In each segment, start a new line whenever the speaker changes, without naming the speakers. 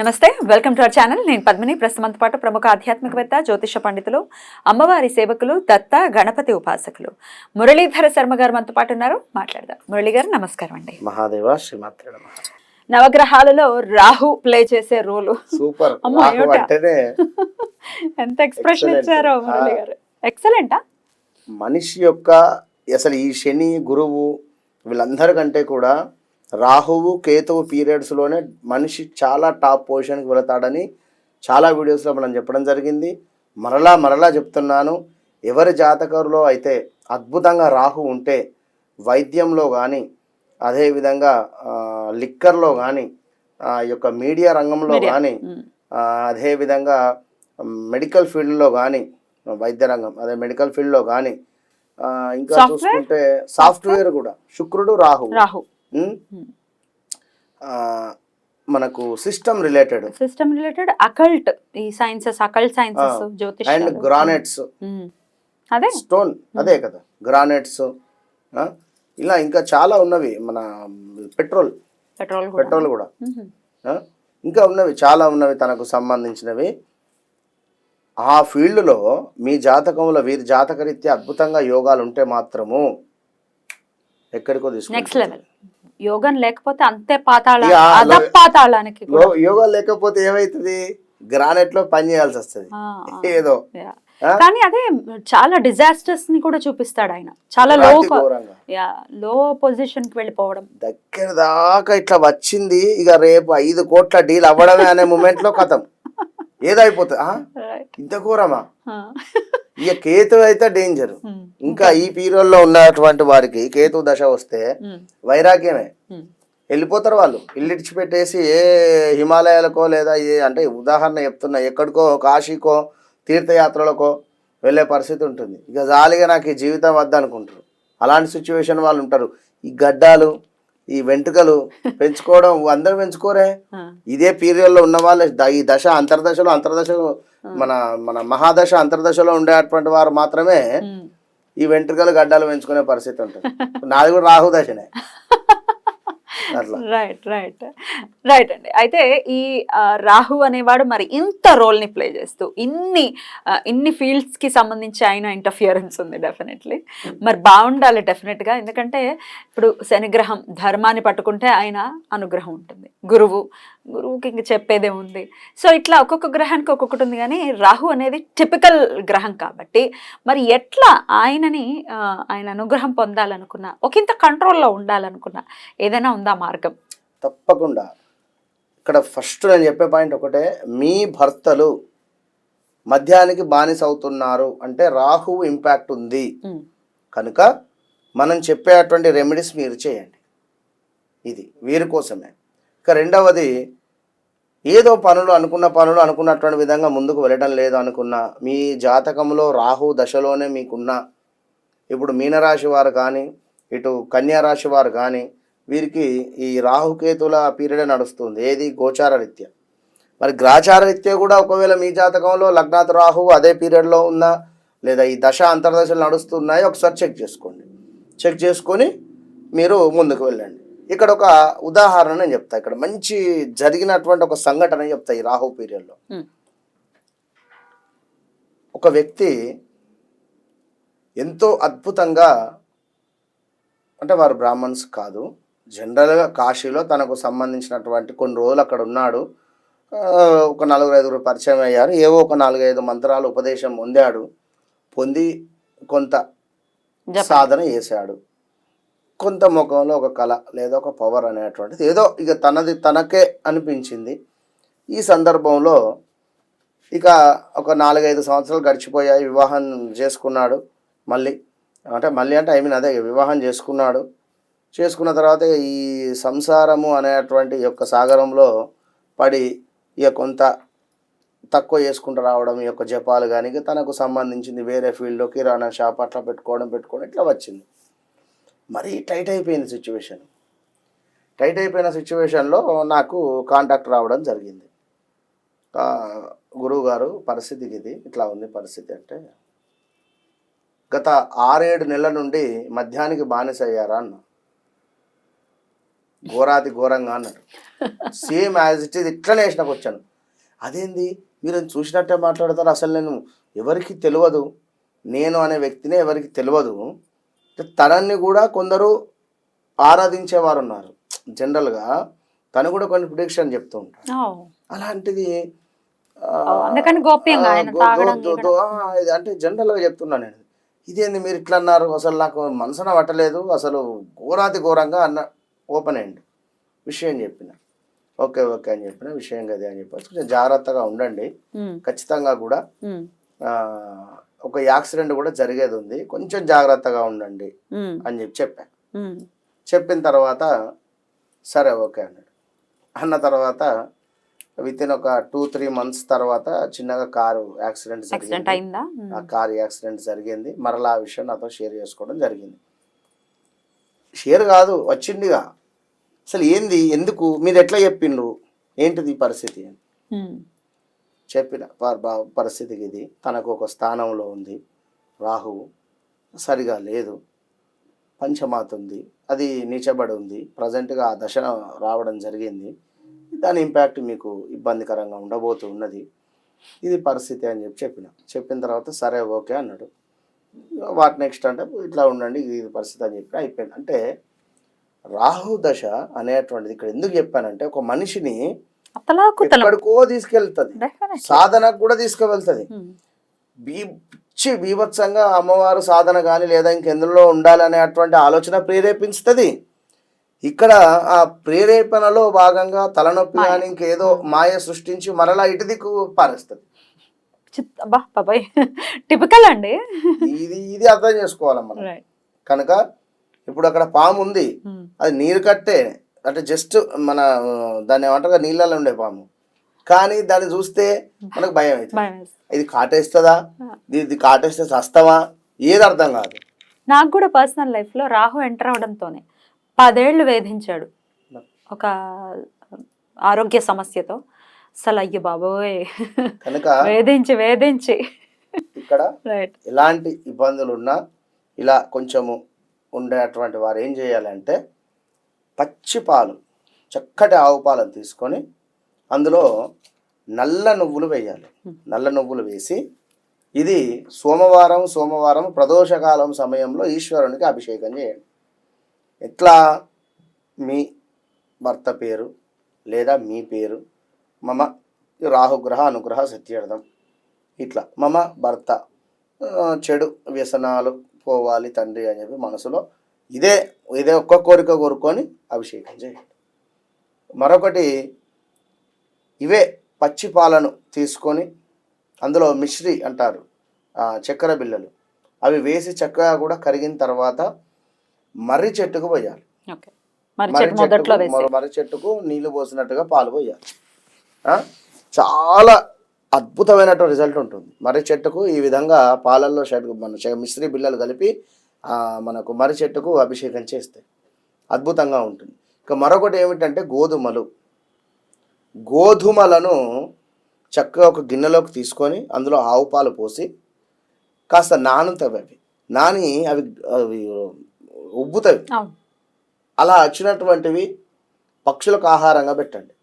నమస్తే welcome to our channel. నేను పద్మిని. ప్రస్తుతంతో పాటు ప్రముఖ ఆధ్యాత్మికవేత్త జ్యోతిష పండితులు అమ్మవారి సేవకులు దత్త గణపతి ఉపాసకులు. మురళీధర శర్మ గారు మనతో పాటు ఉన్నారు. మాట్లాడదాం. మురళి గారు నమస్కారం అండి.
మహాదేవ శ్రీమాత్ర.
నవగ్రహాలలో రాహు ప్లే చేసే రోలు.
సూపర్.
ఎంత ఎక్స్ప్రెషన్. ఇచ్చారో మురళి. గారు. ఎక్సలెంటా
మనిషి యొక్క అసలు ఈ శని గురువు వీళ్ళందరికంటే కూడా రాహువు కేతువు పీరియడ్స్లోనే మనిషి చాలా టాప్ పొజిషన్కి వెళతాడని చాలా వీడియోస్లో మనం చెప్పడం జరిగింది. మరలా మరలా చెప్తున్నాను. ఎవరి జాతకంలో అయితే అద్భుతంగా రాహు ఉంటే వైద్యంలో కానీ అదేవిధంగా లిక్కర్లో కానీ ఆ యొక్క మీడియా రంగంలో. కానీ అదేవిధంగా మెడికల్ ఫీల్డ్లో కానీ వైద్య రంగం అదే మెడికల్ ఫీల్డ్లో కానీ ఇంకా? చూసుకుంటే సాఫ్ట్వేర్ కూడా శుక్రుడు రాహు
రాహు
మనకు system related
system related occult ఈ sciences occult sciences
and
jyotish
granites
అదే?
స్టోన్ అదే కదా. గ్రానైట్స్ ఇలా ఇంకా చాలా ఉన్నవి మన పెట్రోల్
పెట్రోల్ కూడా.
పెట్రోల్ కూడా? ఇంకా ఉన్నవి చాలా ఉన్నవి తనకు సంబంధించినవి. ఆ ఫీల్డ్లో మీ జాతకంలో వీరి జాతకరీత్యా అద్భుతంగా యోగాలు ఉంటే మాత్రము ఎక్కడికో
నెక్స్ట్
తీసుకుంటారు.
లెవెల్ యోగం లేకపోతే అంతే పాతాళ పాతాళానికి
యోగా లేకపోతే ఏమైతుంది? గ్రానైట్లో పని చేయాల్సి వస్తుంది. ఏదో?
కానీ అదే చాలా డిజాస్టర్స్ని కూడా చూపిస్తాడు ఆయన. చాలా లో. లో పొజిషన్కి వెళ్ళిపోవడం.
దగ్గర దాకా ఇట్లా వచ్చింది. ఇక రేపు ఐదు కోట్ల డీల్ అవ్వడమే అనే మూమెంట్లో కథం. ఏదో అయిపోతుంది ఆ? ఇంత ఘోరమా? ఇక కేతు అయితే డేంజర్ ఇంకా ఈ పీరియడ్లో ఉన్నటువంటి వారికి కేతు దశ వస్తే వైరాగ్యమే. వెళ్ళిపోతారు వాళ్ళు. ఇల్లు ఇడిచిపెట్టేసి ఏ హిమాలయాలకో లేదా ఏ అంటే ఉదాహరణ చెప్తున్నా ఎక్కడికో కాశీకో తీర్థయాత్రలకో వెళ్ళే పరిస్థితి ఉంటుంది. ఇక జాలిగా నాకు ఈ జీవితం వద్ద అనుకుంటారు అలాంటి సిచ్యువేషన్ వాళ్ళు ఉంటారు. ఈ గడ్డాలు ఈ వెంట్రుకలు పెంచుకోవడం అందరూ పెంచుకోరే. ఇదే పీరియడ్లో ఉన్న వాళ్ళు ఈ దశ అంతర్దశలో అంతర్దశలో మన మన మహాదశ అంతర్దశలో ఉండేటువంటి వారు మాత్రమే ఈ వెంట్రుకలు గడ్డాలు పెంచుకునే పరిస్థితి ఉంటుంది. నాది కూడా రాహు దశనే.
రైట్ రైట్ రైట్ అండి. అయితే ఈ రాహు అనేవాడు మరి ఇంత రోల్ని ప్లే చేస్తూ ఇన్ని ఇన్ని ఫీల్డ్స్కి సంబంధించి ఆయన ఇంటర్ఫియరెన్స్ ఉంది డెఫినెట్లీ మరి బాగుండాలి డెఫినెట్గా ఎందుకంటే ఇప్పుడు శనిగ్రహం ధర్మాన్ని పట్టుకుంటే ఆయన అనుగ్రహం ఉంటుంది. గురువు గురువుకి ఇంక చెప్పేదే ఉంది. సో ఇట్లా ఒక్కొక్క గ్రహానికి ఒక్కొక్కటి ఉంది కానీ రాహు అనేది టిపికల్ గ్రహం కాబట్టి మరి ఎట్లా ఆయనని ఆయన అనుగ్రహం పొందాలనుకున్నా ఒకంత కంట్రోల్లో ఉండాలనుకున్నా ఏదైనా ఉందా? మార్గం.
తప్పకుండా. ఇక్కడ ఫస్ట్ నేను చెప్పే పాయింట్ ఒకటే మీ భర్తలు మద్యానికి బానిస అవుతున్నారు అంటే రాహువు ఇంపాక్ట్ ఉంది. కనుక మనం చెప్పేటువంటి రెమెడీస్ మీరు చేయండి. ఇది వీరి కోసమే. ఇక రెండవది ఏదో పనులు అనుకున్న పనులు అనుకున్నటువంటి విధంగా ముందుకు వెళ్ళడం లేదు అనుకున్న మీ జాతకంలో రాహు దశలోనే మీకున్న ఇప్పుడు మీనరాశి వారు కానీ ఇటు కన్యా రాశి వారు కానీ వీరికి ఈ రాహుకేతుల పీరియడ్ నడుస్తుంది ఏది గోచార రీత్యా. మరి గ్రాచార రీత్యా కూడా ఒకవేళ మీ జాతకంలో లగ్నాత్ రాహు అదే పీరియడ్లో ఉందా లేదా ఈ దశ అంతర్దశలు నడుస్తున్నాయో ఒకసారి చెక్ చేసుకోండి. చెక్ చేసుకొని మీరు ముందుకు వెళ్ళండి. ఇక్కడ ఒక ఉదాహరణ నేను చెప్తా ఇక్కడ మంచి జరిగినటువంటి ఒక సంఘటన చెప్తా ఈ రాహు పీరియడ్లో. ఒక వ్యక్తి ఎంతో అద్భుతంగా అంటే వారు బ్రాహ్మణ్స్ కాదు జనరల్గా కాశీలో తనకు సంబంధించినటువంటి కొన్ని రోజులు అక్కడ ఉన్నాడు. ఒక నలుగురు ఐదుగురు పరిచయం అయ్యారు. ఏవో ఒక నాలుగైదు మంత్రాలు ఉపదేశం పొందాడు. పొంది కొంత. సాధన చేశాడు. కొంత ముఖంలో ఒక కళ లేదా ఒక పవర్ అనేటువంటిది. ఏదో ఇక తనది తనకే అనిపించింది. ఈ సందర్భంలో ఇక ఒక నాలుగైదు సంవత్సరాలు గడిచిపోయాయి. వివాహం చేసుకున్నాడు. మళ్ళీ అంటే మళ్ళీ అంటే ఐ మీన్ అదే వివాహం చేసుకున్నాడు. చేసుకున్న తర్వాత ఈ సంసారము అనేటువంటి ఈ యొక్క సాగరంలో పడి ఇక కొంత తక్కువ చేసుకుంటూ రావడం ఈ యొక్క జపాలు కానీ తనకు సంబంధించింది వేరే ఫీల్డ్లో కిరాణా షాప్ అట్లా పెట్టుకోవడం పెట్టుకోవడం ఇట్లా వచ్చింది. మరీ టైట్ అయిపోయింది సిచ్యువేషన్. టైట్ అయిపోయిన సిచ్యువేషన్లో నాకు కాంటాక్ట్ రావడం జరిగింది. గురువుగారు గురువు గారు పరిస్థితికి ఇది ఇట్లా ఉంది పరిస్థితి అంటే గత ఆరేడు నెలల నుండి మధ్యానికి బానిస అయ్యారా అన్న. ఘోరాతి ఘోరంగా అన్నాడు. సేమ్ యాజ్ ఇట్ ఈజ్ ఇట్లనే వేసినాకు వచ్చాను. అదేంది? మీరు చూసినట్టే మాట్లాడతారు? అసలు నేను ఎవరికి తెలియదు. నేను అనే వ్యక్తినే ఎవరికి తెలియదు. తనని కూడా కొందరు ఆరాధించేవారు ఉన్నారు. జనరల్గా తను కూడా కొన్ని ప్రిడిక్షన్ చెప్తూ ఉంటాడు. అలాంటిది అంటే జనరల్గా చెప్తున్నాను నేను. ఇదేంది మీరు ఇట్లా అన్నారు అసలు నాకు మనసున పట్టలేదు. అసలు ఘోరాతి ఘోరంగా అన్న ఓపెన్ అయ్యండి విషయం చెప్పిన. ఓకే ఓకే అని చెప్పిన విషయం కదా అని చెప్పి కొంచెం జాగ్రత్తగా ఉండండి. ఖచ్చితంగా కూడా ఒక యాక్సిడెంట్ కూడా జరిగేది ఉంది. కొంచెం జాగ్రత్తగా ఉండండి అని చెప్పి చెప్పాను చెప్పిన తర్వాత సరే ఓకే అన్నాడు. అన్న తర్వాత విత్ ఇన్ ఒక టూ త్రీ మంత్స్ తర్వాత చిన్నగా కారు యాక్సిడెంట్ జరిగింది. ఆ కారు యాక్సిడెంట్ జరిగింది. మరలా ఆ విషయం నాతో షేర్ చేసుకోవడం జరిగింది. షేర్ కాదు వచ్చిందిగా. అసలు ఏంది? ఎందుకు? మీరు ఎట్లా చెప్పిండ్రు? ఏంటిది పరిస్థితి? అని చెప్పిన పరిస్థితికి ఇది. తనకు ఒక స్థానంలో ఉంది. రాహువు సరిగా లేదు. పంచమాత ఉంది. అది నీచబడి ఉంది. ప్రజెంట్గా ఆ దశ రావడం జరిగింది. దాని ఇంపాక్ట్ మీకు ఇబ్బందికరంగా ఉండబోతూ ఉన్నది. ఇది పరిస్థితి అని చెప్పి చెప్పిన. చెప్పిన తర్వాత సరే ఓకే అన్నాడు. వాట్ నెక్స్ట్ అంటే ఇట్లా ఉండండి ఇది పరిస్థితి అని చెప్పి అయిపోయింది. అంటే రాహు దశ అనేటువంటిది ఇక్కడ ఎందుకు చెప్పానంటే ఒక మనిషిని ఎక్కడికో తీసుకెళ్తుంది. సాధనకు కూడా తీసుకువెళ్తుంది. బీ పిచ్చి బీభత్సంగా అమ్మవారు సాధన కానీ లేదా ఇంకెందులో ఉండాలనేటువంటి ఆలోచన ప్రేరేపించుతుంది. ఇక్కడ ఆ ప్రేరేపణలో భాగంగా తలనొప్పి. కానీ ఇంకేదో మాయ సృష్టించి మరలా ఇటు దిక్కు పారేస్తుంది.
బాబాయ్. టిపికల్ అండి.
ఇది ఇది అర్థం చేసుకోవాలి మనం కనుక ఇప్పుడు అక్కడ పాము ఉంది అది నీరు కట్టే అంటే జస్ట్ మన దాన్ని ఏమంటారు నీళ్ళలో ఉండే పాము. కానీ దాన్ని చూస్తే మనకు భయం అవుతుంది. ఇది కాటేస్తుందా? ఇది కాటేస్తే చస్తావా ఏది అర్థం కాదు.
నాకు కూడా పర్సనల్ లైఫ్లో రాహు ఎంటర్ అవడంతోనే పదేళ్ళు వేధించాడు. ఒక ఆరోగ్య సమస్యతో. అసలు అయ్య బాబోయ్.
కనుక
వేధించి వేధించి.
ఇక్కడ ఎలాంటి ఇబ్బందులు ఉన్నా ఇలా కొంచెము ఉండేటువంటి వారు ఏం చేయాలంటే పచ్చి పాలు చక్కటి ఆవు పాలను తీసుకొని అందులో నల్ల నువ్వులు వేయాలి. నల్ల నువ్వులు వేసి ఇది సోమవారం సోమవారం ప్రదోషకాలం సమయంలో ఈశ్వరునికి అభిషేకం చేయండి. ఎట్లా? మీ భర్త పేరు లేదా మీ పేరు? మమ రాహుగ్రహ అనుగ్రహ సత్యార్థం. ఇట్లా. మమ భర్త చెడు వ్యసనాలు పోవాలి తండ్రి అని చెప్పి మనసులో ఇదే ఇదే ఒక్క కోరిక కోరుకొని అభిషేకం చేయండి. మరొకటి ఇవే పచ్చి పాలను తీసుకొని అందులో మిశ్రి అంటారు చక్కెర బిళ్ళలు. అవి వేసి చక్కగా కూడా కరిగిన తర్వాత మర్రి చెట్టుకు పోయాలి. మర్రి చెట్టుకు నీళ్ళు పోసినట్టుగా పాలు పోయాలి? చాలా అద్భుతమైనటువంటి రిజల్ట్ ఉంటుంది. మర్రి చెట్టుకు ఈ విధంగా పాలల్లో షడ్ మన మిశ్రీ బిళ్ళలు కలిపి మనకు మర్రి చెట్టుకు అభిషేకం చేస్తే అద్భుతంగా ఉంటుంది. ఇక మరొకటి ఏమిటంటే గోధుమలు. గోధుమలను చక్కగా ఒక గిన్నెలోకి తీసుకొని అందులో ఆవు పాలు పోసి కాస్త నానుతాయి అవి. నాని అవి అవి ఉబ్బుతాయి.
అవును.
అలా వచ్చినటువంటివి పక్షులకు ఆహారంగా పెట్టండి.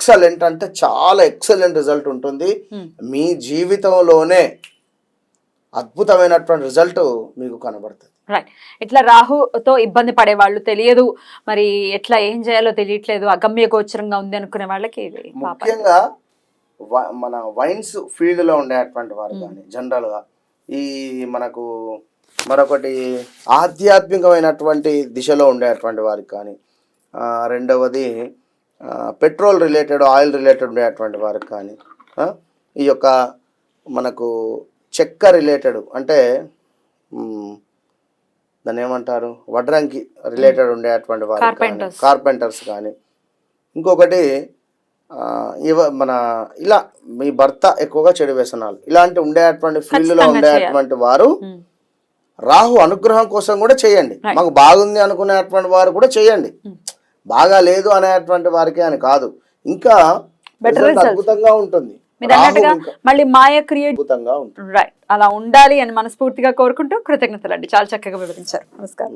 ఎక్సలెంట్ అంటే చాలా ఎక్సలెంట్ రిజల్ట్ ఉంటుంది.
Hmm.
మీ జీవితంలోనే అద్భుతమైనటువంటి రిజల్ట్ మీకు కనబడుతుంది.
రైట్ ఇట్లా రాహుతో ఇబ్బంది పడే వాళ్ళు తెలియదు. మరి ఎట్లా ఏం చేయాలో తెలియట్లేదు. అగమ్య గోచరంగా ఉంది అనుకునే వాళ్ళకి
ముఖ్యంగా మన వైన్స్ ఫీల్డ్లో ఉండేటువంటి వారు కానీ జనరల్గా ఈ మనకు మరొకటి ఆధ్యాత్మికమైనటువంటి దిశలో ఉండేటువంటి వారికి కానీ రెండవది పెట్రోల్ రిలేటెడ్ ఆయిల్ రిలేటెడ్ ఉండేటువంటి వారికి కానీ ఈ యొక్క మనకు చెక్క రిలేటెడ్ అంటే దాన్ని ఏమంటారు వడ్రంకి రిలేటెడ్ ఉండేటువంటి వారు. కార్పెంటర్స్ కానీ ఇంకొకటి ఇవ మన ఇలా మీ భర్త ఎక్కువగా చెడు వ్యసనాలు ఇలాంటి ఉండేటువంటి ఫీల్డ్లో
ఖచ్చితంగా
ఉండేటువంటి వారు. రాహు అనుగ్రహం కోసం కూడా చేయండి. మాకు బాగుంది అనుకునేటువంటి వారు కూడా చేయండి బాగా లేదు అనేటువంటి వారికి అని కాదు. ఇంకా. అద్భుతంగా ఉంటుంది.
మీరు అన్నట్టుగా మళ్ళీ మాయ క్రియేట్
అద్భుతంగా ఉంటుంది.
రైట్ అలా ఉండాలి అని మనస్ఫూర్తిగా కోరుకుంటూ కృతజ్ఞతలు అండి చాలా చక్కగా వివరించారు. నమస్కారం.